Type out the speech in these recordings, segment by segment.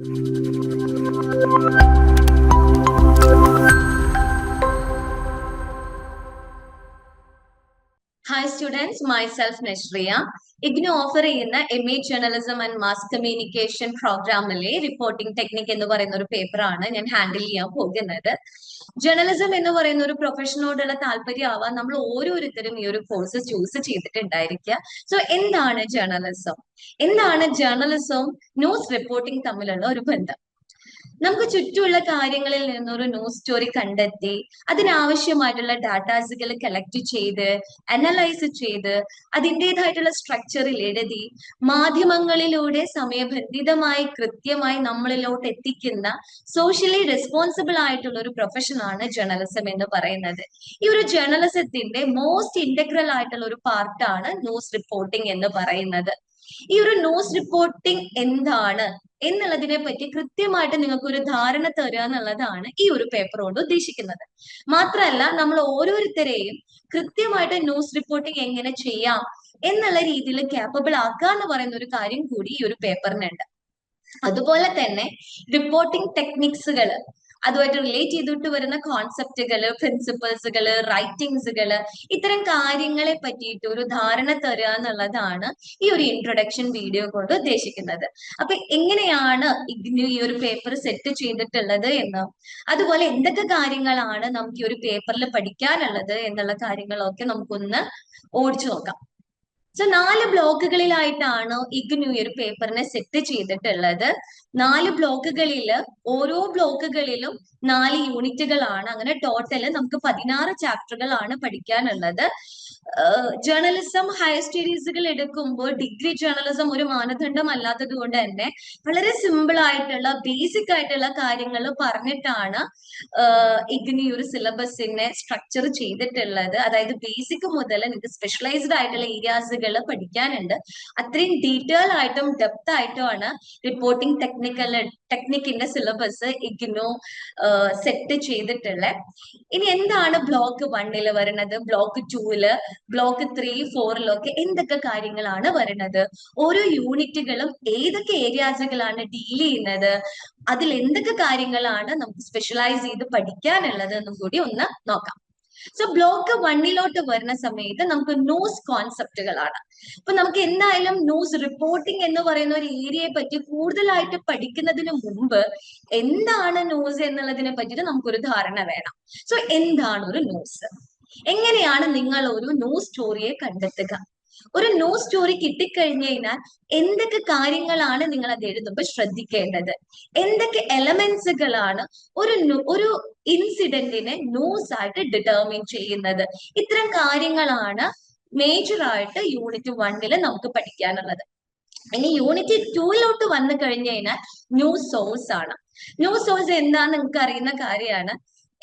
Hi students, myself Nishriya. IGNOU offer ചെയ്യുന്ന M A journalism and mass communication പ്രോഗ്രാമിലെ reporting technique എന്ന് പറയുന്ന ഒരു പേപ്പറാണ് ഞാൻ ഹാൻഡിൽ ചെയ്യാൻ പോകുന്നത്. ജേർണലിസം എന്ന് പറയുന്ന ഒരു പ്രൊഫഷനോടുള്ള താല്പര്യമാവാൻ നമ്മൾ ഓരോരുത്തരും ഈ ഒരു കോഴ്സ് ചൂസ് ചെയ്തിട്ടുണ്ടായിരിക്കുക. സോ എന്താണ് ജേർണലിസം എന്താണ് ജേർണലിസവും ന്യൂസ് റിപ്പോർട്ടിംഗ് തമ്മിലുള്ള ഒരു ബന്ധം. നമുക്ക് ചുറ്റുമുള്ള കാര്യങ്ങളിൽ നിന്നൊരു ന്യൂസ് സ്റ്റോറി കണ്ടെത്തി അതിനാവശ്യമായിട്ടുള്ള ഡാറ്റാസുകൾ കളക്ട് ചെയ്ത് അനലൈസ് ചെയ്ത് അതിന്റെതായിട്ടുള്ള സ്ട്രക്ചറിൽ എഴുതി മാധ്യമങ്ങളിലൂടെ സമയബന്ധിതമായി കൃത്യമായി നമ്മളിലോട്ട് എത്തിക്കുന്ന സോഷ്യലി റെസ്പോൺസിബിൾ ആയിട്ടുള്ള ഒരു പ്രൊഫഷനാണ് ജേർണലിസം എന്ന് പറയുന്നത്. ഈ ഒരു ജേർണലിസത്തിന്റെ മോസ്റ്റ് ഇന്റഗ്രൽ ആയിട്ടുള്ള ഒരു പാർട്ടാണ് ന്യൂസ് റിപ്പോർട്ടിംഗ് എന്ന് പറയുന്നത്. ഈ ഒരു ന്യൂസ് റിപ്പോർട്ടിംഗ് എന്താണ് എന്നുള്ളതിനെ പറ്റി കൃത്യമായിട്ട് നിങ്ങൾക്ക് ഒരു ധാരണ തരിക എന്നുള്ളതാണ് ഈ ഒരു പേപ്പർ കൊണ്ട് ഉദ്ദേശിക്കുന്നത്. മാത്രമല്ല നമ്മൾ ഓരോരുത്തരെയും കൃത്യമായിട്ട് ന്യൂസ് റിപ്പോർട്ടിംഗ് എങ്ങനെ ചെയ്യാം എന്നുള്ള രീതിയിൽ ക്യാപ്പബിൾ ആക്കുക എന്ന് പറയുന്ന ഒരു കാര്യം കൂടി ഈ ഒരു പേപ്പറിനുണ്ട് അതുപോലെ തന്നെ റിപ്പോർട്ടിംഗ് ടെക്നിക്സുകൾ അതുമായിട്ട് റിലേറ്റ് ചെയ്തിട്ട് വരുന്ന കോൺസെപ്റ്റുകൾ പ്രിൻസിപ്പിൾസുകൾ റൈറ്റിംഗ്സുകൾ ഇത്തരം കാര്യങ്ങളെ പറ്റിയിട്ട് ഒരു ധാരണ തരിക എന്നുള്ളതാണ് ഈ ഒരു ഇൻട്രൊഡക്ഷൻ വീഡിയോ കൊണ്ട് ഉദ്ദേശിക്കുന്നത്. അപ്പൊ എങ്ങനെയാണ് ഇഗ്നു ഈ ഒരു പേപ്പർ സെറ്റ് ചെയ്തിട്ടുള്ളത് എന്ന്? അതുപോലെ എന്തൊക്കെ കാര്യങ്ങളാണ് നമുക്ക് ഈ ഒരു പേപ്പറിൽ പഠിക്കാനുള്ളത് എന്നുള്ള കാര്യങ്ങളൊക്കെ നമുക്കൊന്ന് ഓടിച്ചു നോക്കാം. സോ നാല് ബ്ലോക്കുകളിലായിട്ടാണ് ഇഗ്നു ഈ ഒരു പേപ്പറിനെ സെറ്റ് ചെയ്തിട്ടുള്ളത്. നാല് ബ്ലോക്കുകളിൽ ഓരോ ബ്ലോക്കുകളിലും നാല് യൂണിറ്റുകളാണ്. അങ്ങനെ ടോട്ടൽ നമുക്ക് പതിനാറ് ചാപ്റ്ററുകളാണ് പഠിക്കാനുള്ളത്. ജേർണലിസം ഹയർ സ്റ്റഡീസുകൾ എടുക്കുമ്പോൾ ഡിഗ്രി ജേർണലിസം ഒരു മാനദണ്ഡം അല്ലാത്തത് കൊണ്ട് തന്നെ വളരെ സിമ്പിൾ ആയിട്ടുള്ള ബേസിക് ആയിട്ടുള്ള കാര്യങ്ങൾ പറഞ്ഞിട്ടാണ് ഇഗ്നി ഒരു സിലബസിനെ സ്ട്രക്ചർ ചെയ്തിട്ടുള്ളത്. അതായത് ബേസിക് മുതൽ നിങ്ങൾക്ക് സ്പെഷ്യലൈസ്ഡ് ആയിട്ടുള്ള ഏരിയാസുകൾ പഠിക്കാനുണ്ട്. അത്രയും ഡീറ്റെയിൽ ആയിട്ടും ഡെപ്ത് ആയിട്ടുമാണ് റിപ്പോർട്ടിംഗ് ടെക്നിക്കൽ ടെക്നിക്കിന്റെ സിലബസ് ഇഗ്നോ സെറ്റ് ചെയ്തിട്ടുള്ളത്. ഇനി എന്താണ് ബ്ലോക്ക് വണ്ണിൽ വരുന്നത് ബ്ലോക്ക് ടൂവിൽ ബ്ലോക്ക് ത്രീ ഫോറിലൊക്കെ എന്തൊക്കെ കാര്യങ്ങളാണ് വരുന്നത് ഓരോ യൂണിറ്റുകളും ഏതൊക്കെ ഏരിയാസുകളാണ് ഡീൽ ചെയ്യുന്നത്? അതിൽ എന്തൊക്കെ കാര്യങ്ങളാണ് നമുക്ക് സ്പെഷ്യലൈസ് ചെയ്ത് പഠിക്കാനുള്ളത് എന്നും കൂടി ഒന്ന് നോക്കാം. സോ ബ്ലോക്ക് വണ്ണിലോട്ട് വരുന്ന സമയത്ത് നമുക്ക് ന്യൂസ് കോൺസെപ്റ്റുകളാണ് അപ്പൊ നമുക്ക് എന്തായാലും ന്യൂസ് റിപ്പോർട്ടിംഗ് എന്ന് പറയുന്ന ഒരു ഏരിയയെ പറ്റി കൂടുതലായിട്ട് പഠിക്കുന്നതിന് മുമ്പ് എന്താണ് ന്യൂസ് എന്നുള്ളതിനെ പറ്റിയിട്ട് നമുക്കൊരു ധാരണ വേണം. സോ എന്താണ് ഒരു ന്യൂസ് എങ്ങനെയാണ് നിങ്ങൾ ഒരു ന്യൂസ് സ്റ്റോറിയെ കണ്ടെത്തുക? ഒരു ന്യൂ സ്റ്റോറി കിട്ടിക്കഴിഞ്ഞു കഴിഞ്ഞാൽ എന്തൊക്കെ കാര്യങ്ങളാണ് നിങ്ങൾ അത് എഴുതുമ്പോൾ ശ്രദ്ധിക്കേണ്ടത്? എന്തൊക്കെ എലമെന്റ്സുകളാണ് ഒരു ഒരു ഇൻസിഡന്റിനെ ന്യൂസ് ആയിട്ട് ഡിറ്റർമിൻ ചെയ്യുന്നത്? ഇത്തരം കാര്യങ്ങളാണ് മേജർ ആയിട്ട് യൂണിറ്റ് വണ്ണിൽ നമുക്ക് പഠിക്കാനുള്ളത്. ഇനി യൂണിറ്റ് ടൂയിലോട്ട് വന്നു കഴിഞ്ഞു കഴിഞ്ഞാൽ ന്യൂസ് സോഴ്സ് ആണ്. ന്യൂ സോഴ്സ് എന്താന്ന് നിങ്ങൾക്ക് അറിയുന്ന കാര്യമാണ്.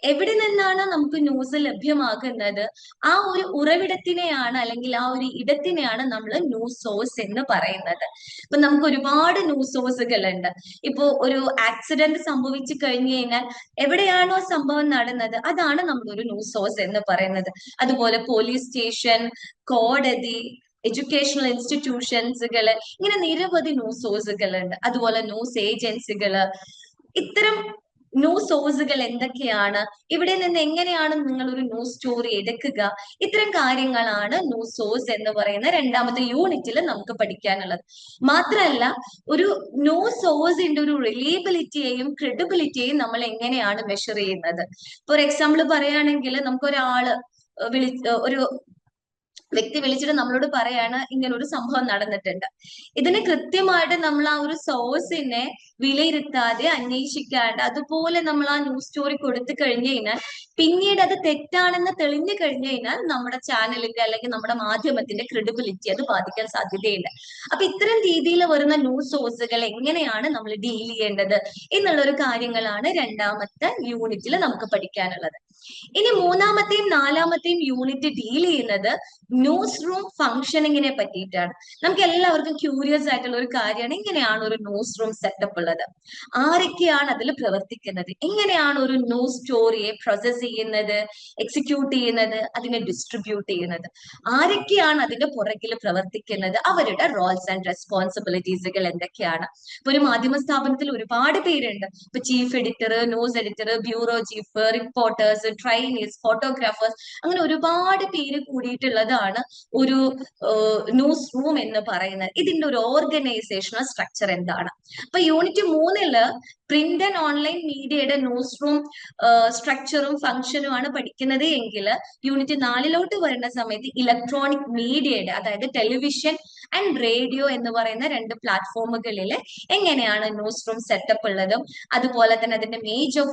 എവിടെ നിന്നാണ് നമുക്ക് ന്യൂസ് ലഭ്യമാകുന്നത്? ആ ഒരു ഉറവിടത്തിനെയാണ് അല്ലെങ്കിൽ ആ ഒരു ഇടത്തിനെയാണ് നമ്മൾ ന്യൂസ് സോഴ്സ് എന്ന് പറയുന്നത്. ഇപ്പൊ നമുക്ക് ഒരുപാട് ന്യൂസ് സോഴ്സുകൾ ഉണ്ട് ഇപ്പോ ഒരു ആക്സിഡന്റ് സംഭവിച്ചു കഴിഞ്ഞു കഴിഞ്ഞാൽ എവിടെയാണോ സംഭവം നടന്നത് അതാണ് നമ്മളൊരു ന്യൂസ് സോഴ്സ് എന്ന് പറയുന്നത്. അതുപോലെ പോലീസ് സ്റ്റേഷൻ കോടതി എഡ്യൂക്കേഷണൽ ഇൻസ്റ്റിറ്റ്യൂഷൻസുകൾ ഇങ്ങനെ നിരവധി ന്യൂസ് സോഴ്സുകൾ ഉണ്ട് അതുപോലെ ന്യൂസ് ഏജൻസികൾ ഇത്തരം ന്യൂസ് സോഴ്സുകൾ എന്തൊക്കെയാണ്? ഇവിടെ നിന്ന് എങ്ങനെയാണ് നിങ്ങൾ ഒരു ന്യൂസ് സ്റ്റോറി എടുക്കുക? ഇത്തരം കാര്യങ്ങളാണ് ന്യൂസ് സോഴ്സ് എന്ന് പറയുന്ന രണ്ടാമത്തെ യൂണിറ്റിൽ നമുക്ക് പഠിക്കാനുള്ളത്. മാത്രമല്ല ഒരു ന്യൂസ് സോഴ്സിന്റെ ഒരു റിലീബിലിറ്റിയെയും ക്രെഡിബിലിറ്റിയെയും നമ്മൾ എങ്ങനെയാണ് മെഷർ ചെയ്യുന്നത്? ഫോർ എക്സാമ്പിൾ പറയുകയാണെങ്കിൽ നമുക്ക് ഒരാൾ വിളി ഒരു വ്യക്തി വിളിച്ചിട്ട് നമ്മളോട് പറയാണ് ഇങ്ങനെ ഒരു സംഭവം നടന്നിട്ടുണ്ട്. ഇതിന് കൃത്യമായിട്ട് നമ്മൾ ആ ഒരു സോഴ്സിനെ വിലയിരുത്താതെ അന്വേഷിക്കാണ്ട് അതുപോലെ നമ്മൾ ആ ന്യൂസ് സ്റ്റോറി കൊടുത്തു കഴിഞ്ഞു കഴിഞ്ഞാൽ പിന്നീട് അത് തെറ്റാണെന്ന് തെളിഞ്ഞു കഴിഞ്ഞു കഴിഞ്ഞാൽ നമ്മുടെ ചാനലിന്റെ അല്ലെങ്കിൽ നമ്മുടെ മാധ്യമത്തിന്റെ ക്രെഡിബിലിറ്റി അത് ബാധിക്കാൻ സാധ്യതയുണ്ട്. അപ്പൊ ഇത്തരം രീതിയിൽ വരുന്ന ന്യൂസ് സോഴ്സുകൾ എങ്ങനെയാണ് നമ്മൾ ഡീൽ ചെയ്യേണ്ടത് എന്നുള്ള ഒരു കാര്യങ്ങളാണ് രണ്ടാമത്തെ യൂണിറ്റിൽ നമുക്ക് പഠിക്കാനുള്ളത്. ഇനി മൂന്നാമത്തെയും നാലാമത്തെയും യൂണിറ്റ് ഡീൽ ചെയ്യുന്നത് ന്യൂസ് റൂം ഫംഗ്ഷനിങ്ങിനെ പറ്റിയിട്ടാണ്. നമുക്ക് എല്ലാവർക്കും ക്യൂരിയസ് ആയിട്ടുള്ള ഒരു കാര്യമാണ്. എങ്ങനെയാണ് ഒരു ന്യൂസ് റൂം സെറ്റപ്പ് ഉള്ളത്. ആരൊക്കെയാണ് അതിൽ പ്രവർത്തിക്കുന്നത്? എങ്ങനെയാണ് ഒരു ന്യൂസ് സ്റ്റോറിയെ പ്രോസസ് ചെയ്യുന്നത് എക്സിക്യൂട്ട് ചെയ്യുന്നത് അതിനെ ഡിസ്ട്രിബ്യൂട്ട് ചെയ്യുന്നത്? ആരൊക്കെയാണ് അതിന്റെ പുറകിൽ പ്രവർത്തിക്കുന്നത്? അവരുടെ റോൾസ് ആൻഡ് റെസ്പോൺസിബിലിറ്റീസുകൾ എന്തൊക്കെയാണ്? ഇപ്പൊ ഒരു മാധ്യമ സ്ഥാപനത്തിൽ ഒരുപാട് പേരുണ്ട്. ഇപ്പൊ chief editor news editor bureau chief reporters trainees photographers അങ്ങനെ ഒരുപാട് പേര് കൂടിയിട്ടുള്ളതാണ് ഒരു ന്യൂസ് റൂം എന്ന് പറയുന്നത്. ഇതിന്റെ ഒരു ഓർഗനൈസേഷണൽ സ്ട്രക്ചർ എന്താണ്? അപ്പൊ യൂണിറ്റ് മൂന്നിൽ പ്രിന്റ് ആൻഡ് ഓൺലൈൻ മീഡിയയുടെ ന്യൂസ് റൂം സ്ട്രക്ചറും ഫംഗ്ഷനുമാണ് പഠിക്കുന്നത് എങ്കിൽ യൂണിറ്റ് നാലിലോട്ട് വരുന്ന സമയത്ത് ഇലക്ട്രോണിക് മീഡിയയുടെ അതായത് ടെലിവിഷൻ ആൻഡ് റേഡിയോ എന്ന് പറയുന്ന രണ്ട് പ്ലാറ്റ്ഫോമുകളിൽ എങ്ങനെയാണ് ന്യൂസ് റൂം സെറ്റപ്പ് ഉള്ളതും അതുപോലെ തന്നെ അതിന്റെ മേജർ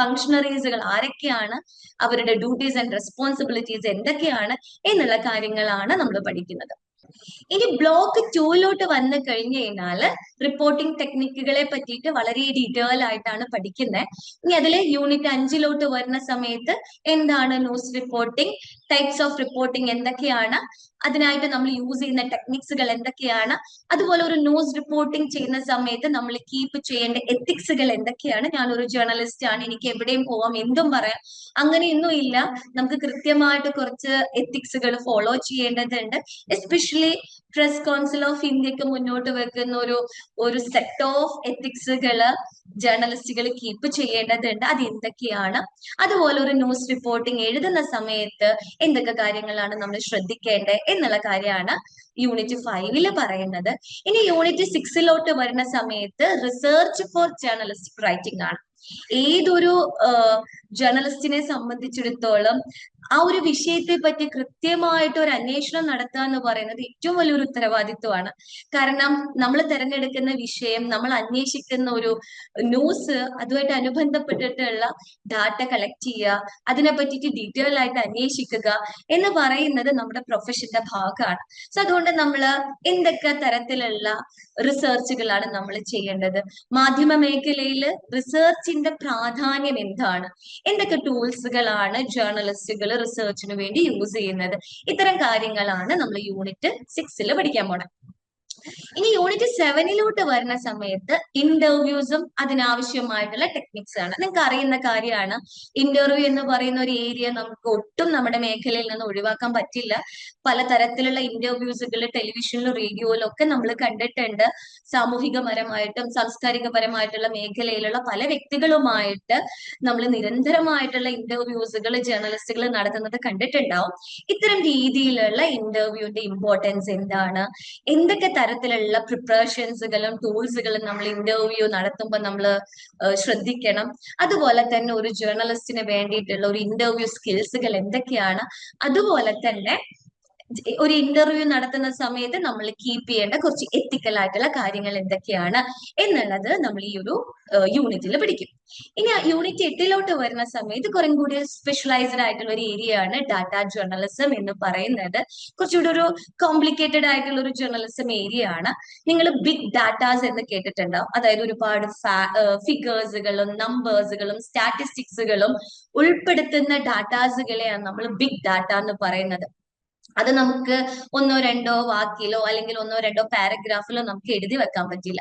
ഫംഗ്ഷണറീസുകൾ ആരൊക്കെയാണ് അവരുടെ ഡ്യൂട്ടീസ് ആൻഡ് റെസ്പോൺസിബിലിറ്റീസ് എന്തൊക്കെയാണ് എന്നുള്ള കാര്യങ്ങളാണ് നമ്മൾ പഠിക്കുന്നത്. ഇനി ബ്ലോക്ക് ടൂയിലോട്ട് വന്നു കഴിഞ്ഞു കഴിഞ്ഞാൽ റിപ്പോർട്ടിംഗ് ടെക്നിക്കുകളെ പറ്റിയിട്ട് വളരെ ഡീറ്റെയിൽ ആയിട്ടാണ് പഠിക്കുന്നത് ഇനി അതിൽ യൂണിറ്റ് അഞ്ചിലോട്ട് വരുന്ന സമയത്ത് എന്താണ് news reporting types of reporting എന്തൊക്കെയാണ്? അതിനായിട്ട് നമ്മൾ യൂസ് ചെയ്യുന്ന ടെക്നിക്സുകൾ എന്തൊക്കെയാണ്? അതുപോലെ ഒരു ന്യൂസ് റിപ്പോർട്ടിംഗ് ചെയ്യുന്ന സമയത്ത് നമ്മൾ കീപ്പ് ചെയ്യേണ്ട എത്തിക്സുകൾ എന്തൊക്കെയാണ്? ഞാനൊരു ജേർണലിസ്റ്റ് ആണ് എനിക്ക് എവിടെയും പോവാം എന്തും പറയാം. അങ്ങനെയൊന്നും ഇല്ല. നമുക്ക് കൃത്യമായിട്ട് കുറച്ച് എത്തിക്സുകൾ ഫോളോ ചെയ്യേണ്ടതുണ്ട്. എസ്പെഷ്യലി പ്രസ് കൗൺസിൽ ഓഫ് ഇന്ത്യയ്ക്ക് മുന്നോട്ട് വെക്കുന്ന ഒരു ഒരു സെറ്റ് ഓഫ് എത്തിക്സുകൾ ജേർണലിസ്റ്റുകൾ കീപ്പ് ചെയ്യേണ്ടതുണ്ട്. അത് എന്തൊക്കെയാണ്? അതുപോലെ ഒരു ന്യൂസ് റിപ്പോർട്ടിംഗ് എഴുതുന്ന സമയത്ത് എന്തൊക്കെ കാര്യങ്ങളാണ് നമ്മൾ ശ്രദ്ധിക്കേണ്ടത് എന്നുള്ള കാര്യമാണ് യൂണിറ്റ് ഫൈവിൽ പറയുന്നത്. ഇനി യൂണിറ്റ് സിക്സിലോട്ട് വരുന്ന സമയത്ത് റിസർച്ച് ഫോർ ജേർണലിസ്റ്റിക് റൈറ്റിംഗ് ആണ്. ഏതൊരു ജേർണലിസ്റ്റിനെ സംബന്ധിച്ചിടത്തോളം ആ ഒരു വിഷയത്തെ പറ്റി കൃത്യമായിട്ട് ഒരു അന്വേഷണം നടത്തുക എന്ന് പറയുന്നത് ഏറ്റവും വലിയൊരു ഉത്തരവാദിത്വമാണ്. കാരണം നമ്മൾ തിരഞ്ഞെടുക്കുന്ന വിഷയം നമ്മൾ അന്വേഷിക്കുന്ന ഒരു ന്യൂസ് അതുമായിട്ട് അനുബന്ധപ്പെട്ടിട്ടുള്ള ഡാറ്റ കളക്ട് ചെയ്യുക അതിനെ പറ്റിയിട്ട് ഡീറ്റെയിൽ ആയിട്ട് അന്വേഷിക്കുക എന്ന് പറയുന്നത് നമ്മുടെ പ്രൊഫഷന്റെ ഭാഗമാണ്. സോ അതുകൊണ്ട് നമ്മൾ എന്തൊക്കെ തരത്തിലുള്ള റിസർച്ചുകളാണ് നമ്മൾ ചെയ്യേണ്ടത്? മാധ്യമ മേഖലയിൽ റിസർച്ചിന്റെ പ്രാധാന്യം എന്താണ്? എന്തൊക്കെ ടൂൾസുകളാണ് ജേർണലിസ്റ്റുകൾ റിസർച്ചിന് വേണ്ടി യൂസ് ചെയ്യുന്നത്? ഇത്തരം കാര്യങ്ങളാണ് നമ്മൾ യൂണിറ്റ് സിക്സിൽ പഠിക്കാൻ പോണത് ഇനി യൂണിറ്റ് സെവനിലോട്ട് വരുന്ന സമയത്ത് ഇന്റർവ്യൂസും അതിനാവശ്യമായിട്ടുള്ള ടെക്നിക്സ് ആണ്. നിങ്ങൾക്ക് അറിയുന്ന കാര്യമാണ്. ഇന്റർവ്യൂ എന്ന് പറയുന്ന ഒരു ഏരിയ നമുക്ക് ഒട്ടും നമ്മുടെ മേഖലയിൽ നിന്ന് ഒഴിവാക്കാൻ പറ്റില്ല. പലതരത്തിലുള്ള ഇന്റർവ്യൂസുകൾ ടെലിവിഷനിലും റേഡിയോയിലും ഒക്കെ നമ്മൾ കണ്ടിട്ടുണ്ട്. സാമൂഹികപരമായിട്ടും സാംസ്കാരികപരമായിട്ടുള്ള മേഖലയിലുള്ള പല വ്യക്തികളുമായിട്ട് നമ്മൾ നിരന്തരമായിട്ടുള്ള ഇന്റർവ്യൂസുകൾ ജേർണലിസ്റ്റുകൾ നടത്തുന്നത് കണ്ടിട്ടുണ്ടാവും. ഇത്തരം രീതിയിലുള്ള ഇന്റർവ്യൂവിന്റെ ഇമ്പോർട്ടൻസ് എന്താണ്? എന്തൊക്കെ തരത്തിലുള്ള പ്രിപ്പറേഷൻസുകളും ടൂൾസുകളും നമ്മൾ ഇന്റർവ്യൂ നടത്തുമ്പോൾ നമ്മൾ ശ്രദ്ധിക്കണം. അതുപോലെ തന്നെ ഒരു ജേർണലിസ്റ്റിന് വേണ്ടിയിട്ടുള്ള ഒരു ഇന്റർവ്യൂ സ്കിൽസുകൾ എന്തൊക്കെയാണ്? അതുപോലെ തന്നെ ഒരു ഇന്റർവ്യൂ നടത്തുന്ന സമയത്ത് നമ്മൾ കീപ്പ് ചെയ്യേണ്ട കുറച്ച് എത്തിക്കൽ ആയിട്ടുള്ള കാര്യങ്ങൾ എന്തൊക്കെയാണ് എന്നുള്ളത് നമ്മൾ ഈ ഒരു യൂണിറ്റിൽ പഠിക്കും. ഇനി യൂണിറ്റ് എട്ടിലോട്ട് വരുന്ന സമയത്ത് കുറേ കൂടി സ്പെഷ്യലൈസ്ഡ് ആയിട്ടുള്ള ഒരു ഏരിയ ആണ് ഡാറ്റ ജേർണലിസം എന്ന് പറയുന്നത്. കുറച്ചുകൂടി ഒരു കോംപ്ലിക്കേറ്റഡ് ആയിട്ടുള്ള ഒരു ജേർണലിസം ഏരിയ ആണ്. നിങ്ങൾ ബിഗ് ഡാറ്റാസ് എന്ന് കേട്ടിട്ടുണ്ടാവും. അതായത് ഒരുപാട് ഫിഗേഴ്സുകളും നമ്പേഴ്സുകളും സ്റ്റാറ്റിസ്റ്റിക്സുകളും ഉൾപ്പെടുത്തുന്ന ഡാറ്റാസുകളെയാണ് നമ്മൾ ബിഗ് ഡാറ്റ എന്ന് പറയുന്നത്. അത് നമുക്ക് ഒന്നോ രണ്ടോ വാക്കിലോ അല്ലെങ്കിൽ ഒന്നോ രണ്ടോ പാരഗ്രാഫിലോ നമുക്ക് എഴുതി വെക്കാൻ പറ്റില്ല.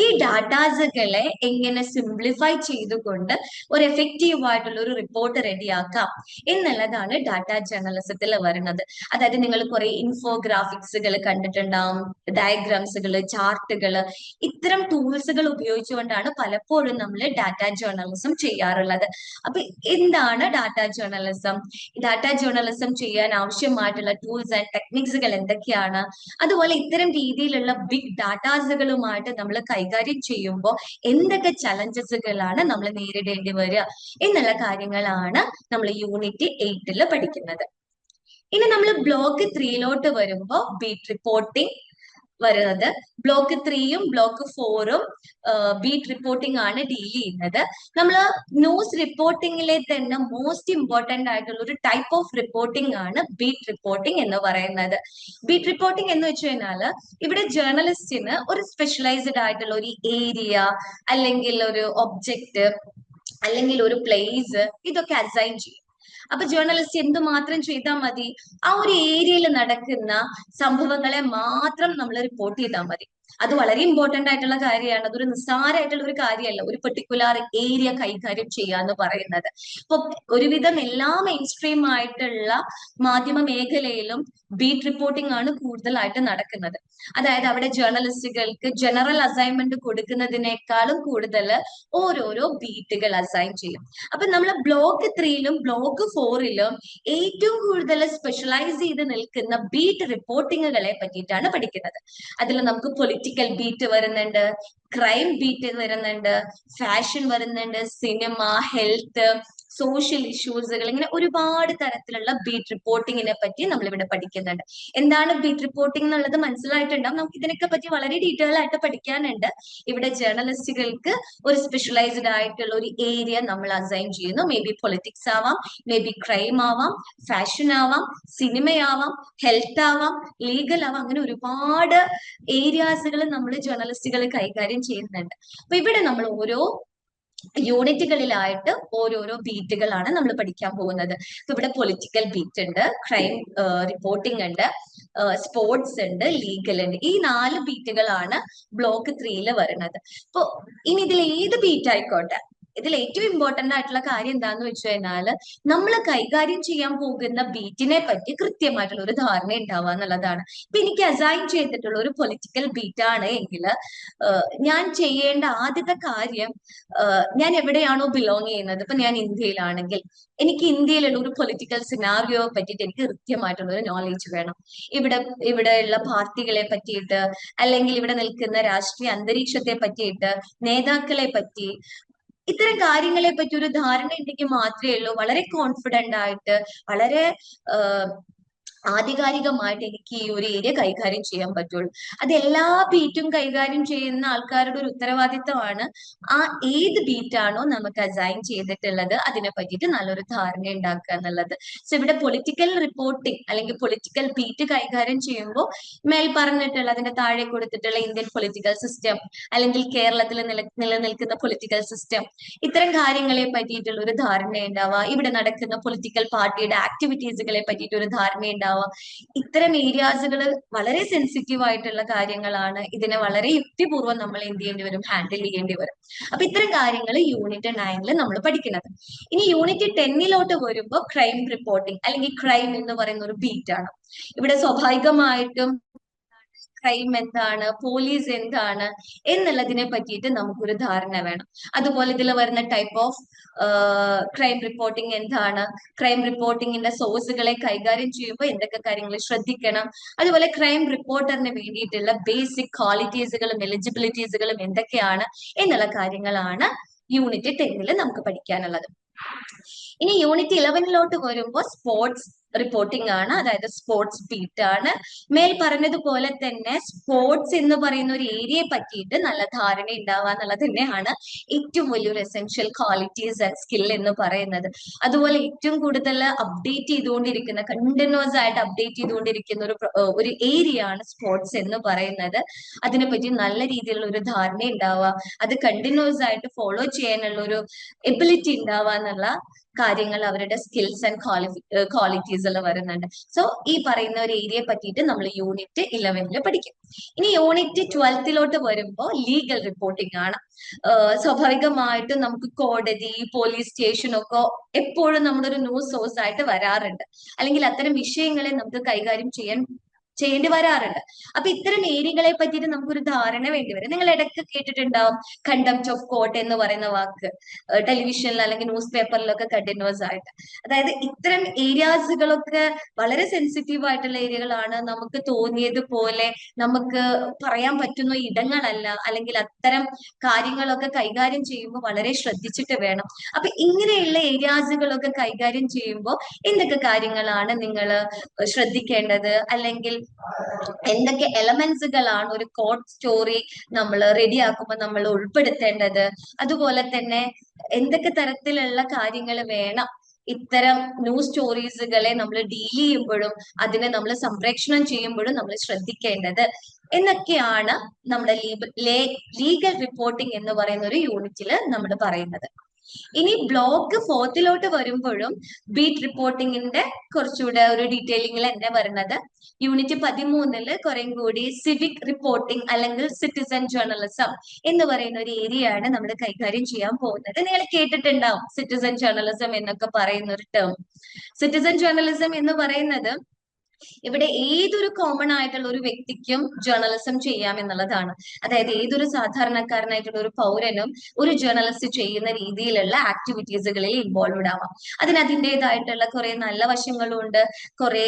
ഈ ഡാറ്റാസുകളെ എങ്ങനെ സിംപ്ലിഫൈ ചെയ്തുകൊണ്ട് ഒരു എഫക്റ്റീവ് ആയിട്ടുള്ള ഒരു റിപ്പോർട്ട് റെഡിയാക്കാം എന്നുള്ളതാണ് ഡാറ്റാ ജേർണലിസത്തിൽ വരുന്നത്. അതായത് നിങ്ങൾ കുറെ ഇൻഫോഗ്രാഫിക്സുകൾ കണ്ടിട്ടുണ്ടാവും ഡയഗ്രാംസുകൾ ചാർട്ടുകൾ ഇത്തരം ടൂൾസുകൾ ഉപയോഗിച്ചുകൊണ്ടാണ് പലപ്പോഴും നമ്മൾ ഡാറ്റാ ജേർണലിസം ചെയ്യാറുള്ളത്. അപ്പൊ എന്താണ് ഡാറ്റാ ജേർണലിസം ഡാറ്റാ ജേർണലിസം ചെയ്യാൻ ആവശ്യമായിട്ടുള്ള ടൂൾസ് ആൻഡ് ടെക്നിക്സുകൾ എന്തൊക്കെയാണ്? അതുപോലെ ഇത്തരം രീതിയിലുള്ള ബിഗ് ഡാറ്റാസുകളുമായിട്ട് നമ്മൾ കൈകാര്യം ചെയ്യുമ്പോൾ എന്തൊക്കെ ചലഞ്ചസുകളാണ് നമ്മൾ നേരിടേണ്ടി വരിക എന്നുള്ള കാര്യങ്ങളാണ് നമ്മൾ യൂണിറ്റ് എയ്റ്റിൽ പഠിക്കുന്നത്. ഇനി നമ്മൾ ബ്ലോക്ക് ത്രീയിലോട്ട് വരുമ്പോൾ ബീറ്റ് റിപ്പോർട്ടിംഗ് വരുന്നത്. ബ്ലോക്ക് ത്രീയും ബ്ലോക്ക് ഫോറും ബീറ്റ് റിപ്പോർട്ടിംഗ് ആണ് ഡീൽ ചെയ്യുന്നത്. നമ്മൾ ന്യൂസ് റിപ്പോർട്ടിംഗിലെ തന്നെ മോസ്റ്റ് ഇമ്പോർട്ടന്റ് ആയിട്ടുള്ള ഒരു ടൈപ്പ് ഓഫ് റിപ്പോർട്ടിംഗ് ആണ് ബീറ്റ് റിപ്പോർട്ടിംഗ് എന്ന് പറയുന്നത്. ബീറ്റ് റിപ്പോർട്ടിംഗ് എന്ന് വെച്ച് കഴിഞ്ഞാൽ ഇവിടെ ജേർണലിസ്റ്റിന് ഒരു സ്പെഷ്യലൈസ്ഡ് ആയിട്ടുള്ള ഒരു ഏരിയ അല്ലെങ്കിൽ ഒരു ഒബ്ജക്റ്റ് അല്ലെങ്കിൽ ഒരു പ്ലേസ് ഇതൊക്കെ അസൈൻ ചെയ്യും. അപ്പൊ ജേർണലിസ്റ്റ് എന്തുമാത്രം ചെയ്താൽ മതി? ആ ഒരു ഏരിയയിൽ നടക്കുന്ന സംഭവങ്ങളെ മാത്രം നമ്മൾ റിപ്പോർട്ട് ചെയ്താൽ മതി. അത് വളരെ ഇമ്പോർട്ടന്റ് ആയിട്ടുള്ള കാര്യമാണ്. അതൊരു നിസ്സാരമായിട്ടുള്ള ഒരു കാര്യമല്ല. ഒരു പെർട്ടിക്കുലർ ഏരിയ കൈകാര്യം ചെയ്യുക എന്ന് പറയുന്നത്. ഇപ്പൊ ഒരുവിധം എല്ലാ മെയിൻ സ്ട്രീം ആയിട്ടുള്ള മാധ്യമ മേഖലയിലും ബീറ്റ് റിപ്പോർട്ടിംഗ് ആണ് കൂടുതലായിട്ട് നടക്കുന്നത്. അതായത് അവിടെ ജേർണലിസ്റ്റുകൾക്ക് ജനറൽ അസൈൻമെന്റ് കൊടുക്കുന്നതിനേക്കാളും കൂടുതൽ ഓരോരോ ബീറ്റുകൾ അസൈൻ ചെയ്യും. അപ്പൊ നമ്മൾ ബ്ലോക്ക് ത്രീയിലും ബ്ലോക്ക് ഫോറിലും ഏറ്റവും കൂടുതൽ സ്പെഷ്യലൈസ് ചെയ്ത് നിൽക്കുന്ന ബീറ്റ് റിപ്പോർട്ടിങ്ങുകളെ പറ്റിയിട്ടാണ് പഠിക്കുന്നത്. അതിൽ നമുക്ക് പൊളിറ്റിക്കൽ ബീറ്റ് വരുന്നുണ്ട്. ക്രൈം ബീറ്റ് വരുന്നുണ്ട് ഫാഷൻ വരുന്നുണ്ട് സിനിമ ഹെൽത്ത് സോഷ്യൽ ഇഷ്യൂസുകൾ ഇങ്ങനെ ഒരുപാട് തരത്തിലുള്ള ബീറ്റ് റിപ്പോർട്ടിങ്ങിനെ പറ്റി നമ്മൾ ഇവിടെ പഠിക്കുന്നുണ്ട്. എന്താണ് ബീറ്റ് റിപ്പോർട്ടിംഗ് എന്നുള്ളത് മനസ്സിലായിട്ടുണ്ടാവും. നമുക്ക് ഇതിനൊക്കെ പറ്റി വളരെ ഡീറ്റെയിൽ ആയിട്ട് പഠിക്കാനുണ്ട്. ഇവിടെ ജേർണലിസ്റ്റുകൾക്ക് ഒരു സ്പെഷ്യലൈസ്ഡ് ആയിട്ടുള്ള ഒരു ഏരിയ നമ്മൾ അസൈൻ ചെയ്യുന്നു. മേ ബി പൊളിറ്റിക്സ് ആവാം മേ ബി ക്രൈം ആവാം ഫാഷൻ ആവാം സിനിമയാവാം ഹെൽത്ത് ആവാം ലീഗൽ ആവാം അങ്ങനെ ഒരുപാട് ഏരിയാസുകൾ നമ്മൾ ജേർണലിസ്റ്റുകൾ കൈകാര്യം ചെയ്യുന്നുണ്ട്. അപ്പൊ ഇവിടെ നമ്മൾ ഓരോ യൂണിറ്റുകളിലായിട്ട് ഓരോരോ ബീറ്റുകളാണ് നമ്മൾ പഠിക്കാൻ പോകുന്നത്. ഇവിടെ പൊളിറ്റിക്കൽ ബീറ്റ് ഉണ്ട് ക്രൈം റിപ്പോർട്ടിംഗ് ഉണ്ട് സ്പോർട്സ് ഉണ്ട് ലീഗൽ ഉണ്ട്. ഈ നാല് ബീറ്റുകളാണ് ബ്ലോക്ക് ത്രീയിൽ വരുന്നത്. അപ്പോ ഇനി ഇതിൽ ഏത് ബീറ്റ് ആയിക്കോട്ടെ? ഇതിൽ ഏറ്റവും ഇമ്പോർട്ടന്റ് ആയിട്ടുള്ള കാര്യം എന്താന്ന് വെച്ച് കഴിഞ്ഞാൽ നമ്മൾ കൈകാര്യം ചെയ്യാൻ പോകുന്ന ബീറ്റിനെ പറ്റി കൃത്യമായിട്ടുള്ള ഒരു ധാരണ ഉണ്ടാവുക എന്നുള്ളതാണ്. ഇപ്പൊ എനിക്ക് അസൈൻ ചെയ്തിട്ടുള്ള ഒരു പൊളിറ്റിക്കൽ ബീറ്റാണ് എങ്കിൽ ഞാൻ ചെയ്യേണ്ട ആദ്യത്തെ കാര്യം ഞാൻ എവിടെയാണോ ബിലോങ് ചെയ്യുന്നത്. ഇപ്പൊ ഞാൻ ഇന്ത്യയിലാണെങ്കിൽ എനിക്ക് ഇന്ത്യയിലുള്ള ഒരു പൊളിറ്റിക്കൽ സിനാറിയോ പറ്റിയിട്ട് എനിക്ക് കൃത്യമായിട്ടുള്ള ഒരു നോളേജ് വേണം. ഇവിടെ ഇവിടെയുള്ള പാർട്ടികളെ പറ്റിയിട്ട് അല്ലെങ്കിൽ ഇവിടെ നിൽക്കുന്ന രാഷ്ട്രീയ അന്തരീക്ഷത്തെ പറ്റിയിട്ട് നേതാക്കളെ പറ്റി ഇത്തരം കാര്യങ്ങളെ പറ്റി ഒരു ധാരണ ഉണ്ടെങ്കിൽ മാത്രമേ ഉള്ളൂ. വളരെ കോൺഫിഡന്റ് ആയിട്ട് വളരെ ആധികാരികമായിട്ട് എനിക്ക് ഈ ഒരു ഏരിയ കൈകാര്യം ചെയ്യാൻ പറ്റുള്ളൂ. അത് എല്ലാ ബീറ്റും കൈകാര്യം ചെയ്യുന്ന ആൾക്കാരുടെ ഒരു ഉത്തരവാദിത്തമാണ് ആ ഏത് ബീറ്റാണോ നമുക്ക് അസൈൻ ചെയ്തിട്ടുള്ളത് അതിനെ പറ്റിയിട്ട് നല്ലൊരു ധാരണ ഉണ്ടാക്കുക എന്നുള്ളത്. സോ ഇവിടെ പൊളിറ്റിക്കൽ റിപ്പോർട്ടിംഗ് അല്ലെങ്കിൽ പൊളിറ്റിക്കൽ ബീറ്റ് കൈകാര്യം ചെയ്യുമ്പോൾ മേൽ പറഞ്ഞിട്ടുള്ള അതിന്റെ താഴെ കൊടുത്തിട്ടുള്ള ഇന്ത്യൻ പൊളിറ്റിക്കൽ സിസ്റ്റം അല്ലെങ്കിൽ കേരളത്തിൽ നില നിലനിൽക്കുന്ന പൊളിറ്റിക്കൽ സിസ്റ്റം ഇത്തരം കാര്യങ്ങളെ പറ്റിയിട്ടുള്ള ഒരു ധാരണ ഉണ്ടാവുക. ഇവിടെ നടക്കുന്ന പൊളിറ്റിക്കൽ പാർട്ടിയുടെ ആക്ടിവിറ്റീസുകളെ പറ്റിയിട്ട് ഒരു ധാരണ ഉണ്ടാവുക. ഇത്തരം ഏരിയാസുകൾ വളരെ സെൻസിറ്റീവ് ആയിട്ടുള്ള കാര്യങ്ങളാണ്. ഇതിനെ വളരെ യുക്തിപൂർവം നമ്മൾ എന്ത് ചെയ്യേണ്ടി വരും? ഹാൻഡിൽ ചെയ്യേണ്ടി വരും. അപ്പൊ ഇത്തരം കാര്യങ്ങൾ യൂണിറ്റ് നയനിൽ നമ്മൾ പഠിക്കുന്നത്. ഇനി യൂണിറ്റ് ടെന്നിലോട്ട് വരുമ്പോൾ ക്രൈം റിപ്പോർട്ടിംഗ് അല്ലെങ്കിൽ ക്രൈം എന്ന് പറയുന്ന ഒരു ബീറ്റ് ആണ്. ഇവിടെ സ്വാഭാവികമായിട്ടും ക്രൈം എന്താണ് പോലീസ് എന്താണ് എന്നുള്ളതിനെ പറ്റിയിട്ട് നമുക്കൊരു ധാരണ വേണം. അതുപോലെ ഇതിൽ വരുന്ന ടൈപ്പ് ഓഫ് ക്രൈം റിപ്പോർട്ടിംഗ് എന്താണ് ക്രൈം റിപ്പോർട്ടിങ്ങിന്റെ സോഴ്സുകളെ കൈകാര്യം ചെയ്യുമ്പോൾ എന്തൊക്കെ കാര്യങ്ങൾ ശ്രദ്ധിക്കണം അതുപോലെ ക്രൈം റിപ്പോർട്ടറിന് വേണ്ടിയിട്ടുള്ള ബേസിക് ക്വാളിറ്റീസുകളും എലിജിബിലിറ്റീസുകളും എന്തൊക്കെയാണ് എന്നുള്ള കാര്യങ്ങളാണ് യൂണിറ്റ് ടെന്നിൽ നമുക്ക് പഠിക്കാനുള്ളത്. ഇനി യൂണിറ്റ് ഇലവനിലോട്ട് വരുമ്പോൾ സ്പോർട്സ് റിപ്പോർട്ടിംഗ് ആണ്. അതായത് സ്പോർട്സ് ബീറ്റ് ആണ്. മേൽ പറഞ്ഞതുപോലെ തന്നെ സ്പോർട്സ് എന്ന് പറയുന്ന ഒരു ഏരിയയെ പറ്റിയിട്ട് നല്ല ധാരണ ഉണ്ടാവുക എന്നുള്ളത് തന്നെയാണ് ഏറ്റവും വലിയൊരു എസെൻഷ്യൽ ക്വാളിറ്റീസ് ആൻഡ് സ്കിൽ എന്ന് പറയുന്നത്. അതുപോലെ ഏറ്റവും കൂടുതൽ അപ്ഡേറ്റ് ചെയ്തുകൊണ്ടിരിക്കുന്ന കണ്ടിന്യൂസ് ആയിട്ട് അപ്ഡേറ്റ് ചെയ്തുകൊണ്ടിരിക്കുന്ന ഒരു ഒരു ഏരിയ ആണ് സ്പോർട്സ് എന്ന് പറയുന്നത്. അതിനെപ്പറ്റി നല്ല രീതിയിലുള്ള ഒരു ധാരണ ഉണ്ടാവുക അത് കണ്ടിന്യൂസ് ആയിട്ട് ഫോളോ ചെയ്യാനുള്ള ഒരു എബിലിറ്റി ഉണ്ടാവുക എന്നുള്ള കാര്യങ്ങൾ അവരുടെ സ്കിൽസ് ആൻഡ് ക്വാളിഫി ക്വാളിറ്റീസിൽ വരുന്നുണ്ട്. സോ ഈ പറയുന്ന ഒരു ഏരിയയെ പറ്റിയിട്ട് നമ്മൾ യൂണിറ്റ് ഇലവനിൽ പഠിക്കും. ഇനി യൂണിറ്റ് ട്വൽത്തിലോട്ട് വരുമ്പോൾ ലീഗൽ റിപ്പോർട്ടിംഗ് ആണ്. സ്വാഭാവികമായിട്ടും നമുക്ക് കോടതി പോലീസ് സ്റ്റേഷനൊക്കെ എപ്പോഴും നമ്മുടെ ഒരു ന്യൂസ് സോഴ്സ് ആയിട്ട് വരാറുണ്ട്. അല്ലെങ്കിൽ അത്തരം വിഷയങ്ങളെ നമുക്ക് കൈകാര്യം ചെയ്യാൻ ചെയ്യേണ്ടി വരാറുണ്ട്. അപ്പൊ ഇത്തരം ഏരിയകളെ പറ്റിയിട്ട് നമുക്കൊരു ധാരണ വേണ്ടി വരും. നിങ്ങൾ ഇടയ്ക്ക് കേട്ടിട്ടുണ്ടാവും കണ്ടംപ്റ്റ് ഓഫ് കോർട്ട് എന്ന് പറയുന്ന വാക്ക് ടെലിവിഷനിൽ അല്ലെങ്കിൽ ന്യൂസ് പേപ്പറിലൊക്കെ കണ്ടിന്യൂസ് ആയിട്ട്. അതായത് ഇത്തരം ഏരിയാസുകളൊക്കെ വളരെ സെൻസിറ്റീവ് ആയിട്ടുള്ള ഏരിയകളാണ് നമുക്ക് തോന്നിയതുപോലെ നമുക്ക് പറയാൻ പറ്റുന്ന ഇടങ്ങളല്ല അല്ലെങ്കിൽ അത്തരം കാര്യങ്ങളൊക്കെ കൈകാര്യം ചെയ്യുമ്പോൾ വളരെ ശ്രദ്ധിച്ചിട്ട് വേണം. അപ്പൊ ഇങ്ങനെയുള്ള ഏരിയാസുകളൊക്കെ കൈകാര്യം ചെയ്യുമ്പോൾ എന്തൊക്കെ കാര്യങ്ങളാണ് നിങ്ങൾ ശ്രദ്ധിക്കേണ്ടത്? അല്ലെങ്കിൽ എന്തൊക്കെ എലമെന്റ്സുകളാണ് ഒരു കോട്ട് സ്റ്റോറി നമ്മൾ റെഡി ആക്കുമ്പോൾ നമ്മൾ ഉൾപ്പെടുത്തേണ്ടത്? അതുപോലെ തന്നെ എന്തൊക്കെ തരത്തിലുള്ള കാര്യങ്ങൾ വേണം? ഇത്തരം ന്യൂസ് സ്റ്റോറീസുകളെ നമ്മൾ ഡീൽ ചെയ്യുമ്പോഴും അതിനെ നമ്മൾ സംപ്രേക്ഷണം ചെയ്യുമ്പോഴും നമ്മൾ ശ്രദ്ധിക്കേണ്ടത്. എന്നൊക്കെയാണ് നമ്മുടെ ലീഗൽ റിപ്പോർട്ടിംഗ് എന്ന് പറയുന്ന ഒരു യൂണിറ്റിൽ നമ്മൾ പറയുന്നത്. ഇനി ബ്ലോക്ക് ഫോർത്തിലോട്ട് വരുമ്പോഴും ബീറ്റ് റിപ്പോർട്ടിങ്ങിന്റെ കുറച്ചുകൂടെ ഒരു ഡീറ്റെയിലിംഗിൽ തന്നെ വരുന്നത് യൂണിറ്റ് പതിമൂന്നിൽ കുറേം കൂടി സിവിക് റിപ്പോർട്ടിംഗ് അല്ലെങ്കിൽ സിറ്റിസൺ ജേർണലിസം എന്ന് പറയുന്ന ഒരു ഏരിയയാണ് നമ്മൾ കൈകാര്യം ചെയ്യാൻ പോകുന്നത്. നിങ്ങൾ കേട്ടിട്ടുണ്ടാവും സിറ്റിസൺ ജേർണലിസം എന്നൊക്കെ പറയുന്ന ഒരു ടേം സിറ്റിസൺ ജേർണലിസം എന്ന് പറയുന്നത് ഇവിടെ ഏതൊരു കോമൺ ആയിട്ടുള്ള ഒരു വ്യക്തിക്കും ജേർണലിസം ചെയ്യാം എന്നുള്ളതാണ്. അതായത് ഏതൊരു സാധാരണക്കാരനായിട്ടുള്ള ഒരു പൗരനും ഒരു ജേർണലിസ്റ്റ് ചെയ്യുന്ന രീതിയിലുള്ള ആക്ടിവിറ്റീസുകളിൽ ഇൻവോൾവ് ആവാം. അതിന് അതിന്റെതായിട്ടുള്ള കുറെ നല്ല വശങ്ങളുണ്ട് കുറെ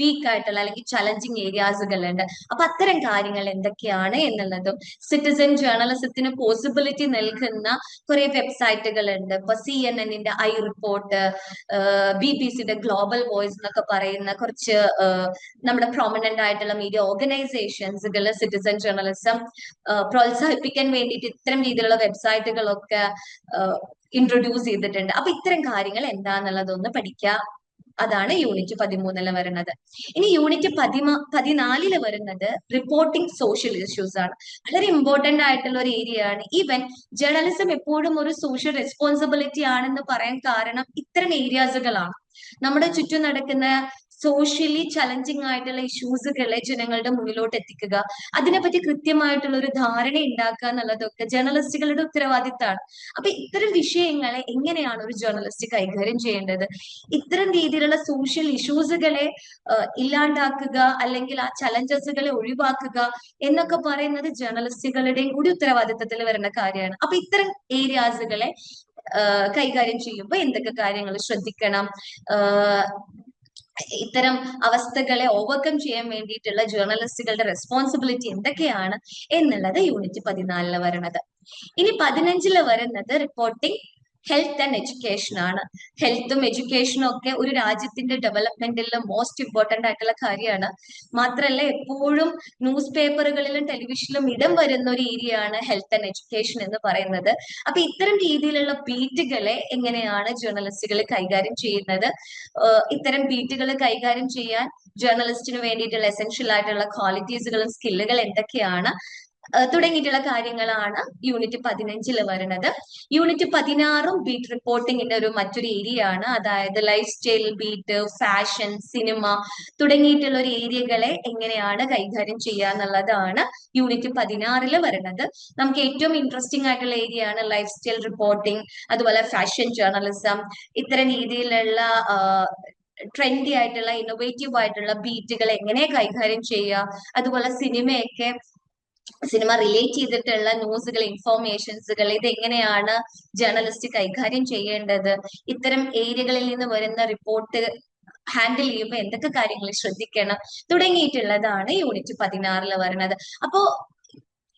വീക്ക് ആയിട്ടുള്ള അല്ലെങ്കിൽ ചലഞ്ചിങ് ഏരിയാസുകളുണ്ട് അപ്പൊ അത്തരം കാര്യങ്ങൾ എന്തൊക്കെയാണ് എന്നുള്ളതും സിറ്റിസൺ ജേർണലിസത്തിന് പോസിബിലിറ്റി നൽകുന്ന കുറെ വെബ്സൈറ്റുകളുണ്ട് ഇപ്പൊ സി എൻ എന്നിന്റെ ഐ റിപ്പോർട്ട് ബി ബി സിയുടെ ഗ്ലോബൽ വോയിസ് എന്നൊക്കെ പറയുന്ന കുറച്ച് നമ്മുടെ പ്രോമിനന്റ് ആയിട്ടുള്ള മീഡിയ ഓർഗനൈസേഷൻസുകൾ സിറ്റിസൺ ജേർണലിസം പ്രോത്സാഹിപ്പിക്കാൻ വേണ്ടിയിട്ട് ഇത്തരം രീതിയിലുള്ള വെബ്സൈറ്റുകളൊക്കെ ഇൻട്രൊഡ്യൂസ് ചെയ്തിട്ടുണ്ട്. അപ്പൊ ഇത്തരം കാര്യങ്ങൾ എന്താന്നുള്ളതൊന്ന് പഠിക്കുക അതാണ് യൂണിറ്റ് പതിമൂന്നിൽ വരുന്നത്. ഇനി യൂണിറ്റ് പതിമ പതിനാലിൽ വരുന്നത് റിപ്പോർട്ടിംഗ് സോഷ്യൽ ഇഷ്യൂസ് ആണ്. വളരെ ഇമ്പോർട്ടന്റ് ആയിട്ടുള്ള ഒരു ഏരിയ ആണ്. ഈവൻ ജേർണലിസം എപ്പോഴും ഒരു സോഷ്യൽ റെസ്പോൺസിബിലിറ്റി ആണെന്ന് പറയാൻ കാരണം ഇത്തരം ഏരിയാസുകളാണ് നമ്മുടെ ചുറ്റും നടക്കുന്ന സോഷ്യലി ചലഞ്ചിങ് ആയിട്ടുള്ള ഇഷ്യൂസുകളെ ജനങ്ങളുടെ മുന്നിലോട്ട് എത്തിക്കുക. അതിനെപ്പറ്റി കൃത്യമായിട്ടുള്ള ഒരു ധാരണ ഉണ്ടാക്കുക എന്നുള്ളതൊക്കെ ജേർണലിസ്റ്റുകളുടെ ഉത്തരവാദിത്തമാണ് അപ്പൊ ഇത്തരം വിഷയങ്ങളെ എങ്ങനെയാണ് ഒരു ജേർണലിസ്റ്റ് കൈകാര്യം ചെയ്യേണ്ടത്? ഇത്തരം രീതിയിലുള്ള സോഷ്യൽ ഇഷ്യൂസുകളെ ഇല്ലാണ്ടാക്കുക അല്ലെങ്കിൽ ആ ചലഞ്ചസുകളെ ഒഴിവാക്കുക എന്നൊക്കെ പറയുന്നത് ജേർണലിസ്റ്റുകളുടെയും കൂടി ഉത്തരവാദിത്തത്തിൽ വരുന്ന കാര്യമാണ്. അപ്പൊ ഇത്തരം ഏരിയാസുകളെ കൈകാര്യം ചെയ്യുമ്പോൾ എന്തൊക്കെ കാര്യങ്ങൾ ശ്രദ്ധിക്കണം? ഇത്തരം അവസ്ഥകളെ ഓവർകം ചെയ്യാൻ വേണ്ടിയിട്ടുള്ള ജേർണലിസ്റ്റുകളുടെ റെസ്പോൺസിബിലിറ്റി എന്തൊക്കെയാണ് എന്നുള്ളത് യൂണിറ്റ് പതിനാലിൽ വരുന്നത് ഇനി പതിനഞ്ചിൽ വരുന്നത് റിപ്പോർട്ടിംഗ് ഹെൽത്ത് ആൻഡ് എഡ്യൂക്കേഷൻ ആണ്. ഹെൽത്തും എഡ്യൂക്കേഷനും ഒക്കെ ഒരു രാജ്യത്തിന്റെ ഡെവലപ്മെന്റിൽ മോസ്റ്റ് ഇമ്പോർട്ടന്റ് ആയിട്ടുള്ള കാര്യമാണ്. മാത്രമല്ല എപ്പോഴും ന്യൂസ് പേപ്പറുകളിലും ടെലിവിഷനിലും ഇടം വരുന്ന ഒരു ഏരിയയാണ് ഹെൽത്ത് ആൻഡ് എഡ്യൂക്കേഷൻ എന്ന് പറയുന്നത്. അപ്പൊ ഇത്തരം രീതിയിലുള്ള ബീറ്റുകളെ എങ്ങനെയാണ് ജേർണലിസ്റ്റുകൾ കൈകാര്യം ചെയ്യുന്നത്? ഇത്തരം ബീറ്റുകൾ കൈകാര്യം ചെയ്യാൻ ജേർണലിസ്റ്റിന് വേണ്ടിയിട്ടുള്ള എസെൻഷ്യൽ ആയിട്ടുള്ള ക്വാളിറ്റീസുകളും സ്കില്ലുകൾ എന്തൊക്കെയാണ്? തുടങ്ങിയിട്ടുള്ള കാര്യങ്ങളാണ് യൂണിറ്റ് പതിനഞ്ചിൽ വരുന്നത്. യൂണിറ്റ് പതിനാറും ബീറ്റ് റിപ്പോർട്ടിങ്ങിന്റെ ഒരു മറ്റൊരു ഏരിയ ആണ്. അതായത് lifestyle beat fashion cinema തുടങ്ങിയിട്ടുള്ള ഒരു ഏരിയകളെ എങ്ങനെയാണ് കൈകാര്യം ചെയ്യുക എന്നുള്ളതാണ് യൂണിറ്റ് പതിനാറിൽ വരുന്നത്. നമുക്ക് ഏറ്റവും ഇൻട്രസ്റ്റിംഗ് ആയിട്ടുള്ള ഏരിയ ആണ് ലൈഫ് സ്റ്റൈൽ റിപ്പോർട്ടിംഗ് അതുപോലെ ഫാഷൻ ജേർണലിസം ഇത്തരം രീതിയിലുള്ള ട്രെൻഡി ആയിട്ടുള്ള ഇന്നോവേറ്റീവ് ആയിട്ടുള്ള ബീറ്റുകൾ എങ്ങനെ കൈകാര്യം ചെയ്യുക അതുപോലെ സിനിമയൊക്കെ സിനിമ റിലേറ്റ് ചെയ്തിട്ടുള്ള ന്യൂസുകൾ ഇൻഫോർമേഷൻസുകൾ ഇതെങ്ങനെയാണ് ജേർണലിസ്റ്റ് കൈകാര്യം ചെയ്യേണ്ടത്? ഇത്തരം ഏരിയകളിൽ നിന്ന് വരുന്ന റിപ്പോർട്ട് ഹാൻഡിൽ ചെയ്യുമ്പോൾ എന്തൊക്കെ കാര്യങ്ങൾ ശ്രദ്ധിക്കണം? തുടങ്ങിയിട്ടുള്ളതാണ് യൂണിറ്റ് പതിനാറിൽ വരുന്നത് അപ്പോ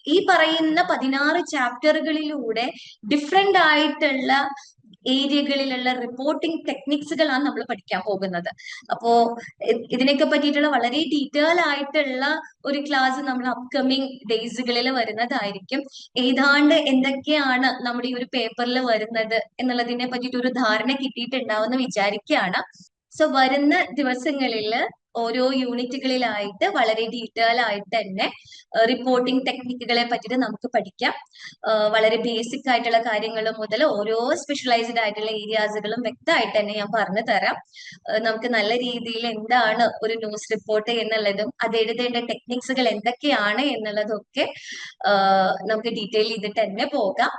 ഈ പറയുന്ന പതിനാറ് ചാപ്റ്ററുകളിലൂടെ ഡിഫറെന്റ് ആയിട്ടുള്ള ഏരിയകളിലുള്ള റിപ്പോർട്ടിംഗ് ടെക്നിക്സുകളാണ് നമ്മൾ പഠിക്കാൻ പോകുന്നത്. അപ്പോ ഇതിനൊക്കെ പറ്റിയിട്ടുള്ള വളരെ ഡീറ്റെയിൽ ആയിട്ടുള്ള ഒരു ക്ലാസ് നമ്മൾ അപ്കമിങ് ഡേയ്സുകളിൽ വരുന്നതായിരിക്കും. ഏതാണ്ട് എന്തൊക്കെയാണ് നമ്മുടെ ഈ ഒരു പേപ്പറിൽ വരുന്നത് എന്നുള്ളതിനെ പറ്റിയിട്ട് ഒരു ധാരണ കിട്ടിയിട്ടുണ്ടാവുമെന്ന് വിചാരിക്കുകയാണ്. സോ വരുന്ന ദിവസങ്ങളിൽ ഓരോ യൂണിറ്റുകളിലായിട്ട് വളരെ ഡീറ്റെയിൽ ആയിട്ട് തന്നെ റിപ്പോർട്ടിംഗ് ടെക്നിക്കുകളെ പറ്റിയിട്ട് നമുക്ക് പഠിക്കാം. വളരെ ബേസിക് ആയിട്ടുള്ള കാര്യങ്ങൾ മുതൽ ഓരോ സ്പെഷ്യലൈസ്ഡ് ആയിട്ടുള്ള ഏരിയാസുകളും വ്യക്തമായിട്ട് തന്നെ ഞാൻ പറഞ്ഞു തരാം. നമുക്ക് നല്ല രീതിയിൽ എന്താണ് ഒരു ന്യൂസ് റിപ്പോർട്ട് എന്നുള്ളതും അത് എഴുതേണ്ട ടെക്നിക്സുകൾ എന്തൊക്കെയാണ് എന്നുള്ളതൊക്കെ നമുക്ക് ഡീറ്റെയിൽ ചെയ്തിട്ട് തന്നെ പോകാം.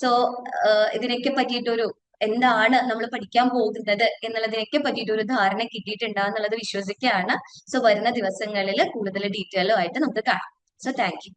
സോ ഇതിനൊക്കെ പറ്റിയിട്ടൊരു എന്താണ് നമ്മൾ പഠിക്കാൻ പോകുന്നത് എന്നുള്ളതിനൊക്കെ പറ്റിയിട്ട് ഒരു ധാരണ കിട്ടിയിട്ടുണ്ടാകുന്നുള്ളത് വിശ്വസിക്കുകയാണ്. സോ വരുന്ന ദിവസങ്ങളിൽ കൂടുതൽ ഡീറ്റെയിലും ആയിട്ട് നമുക്ക് കാണാം. So thank you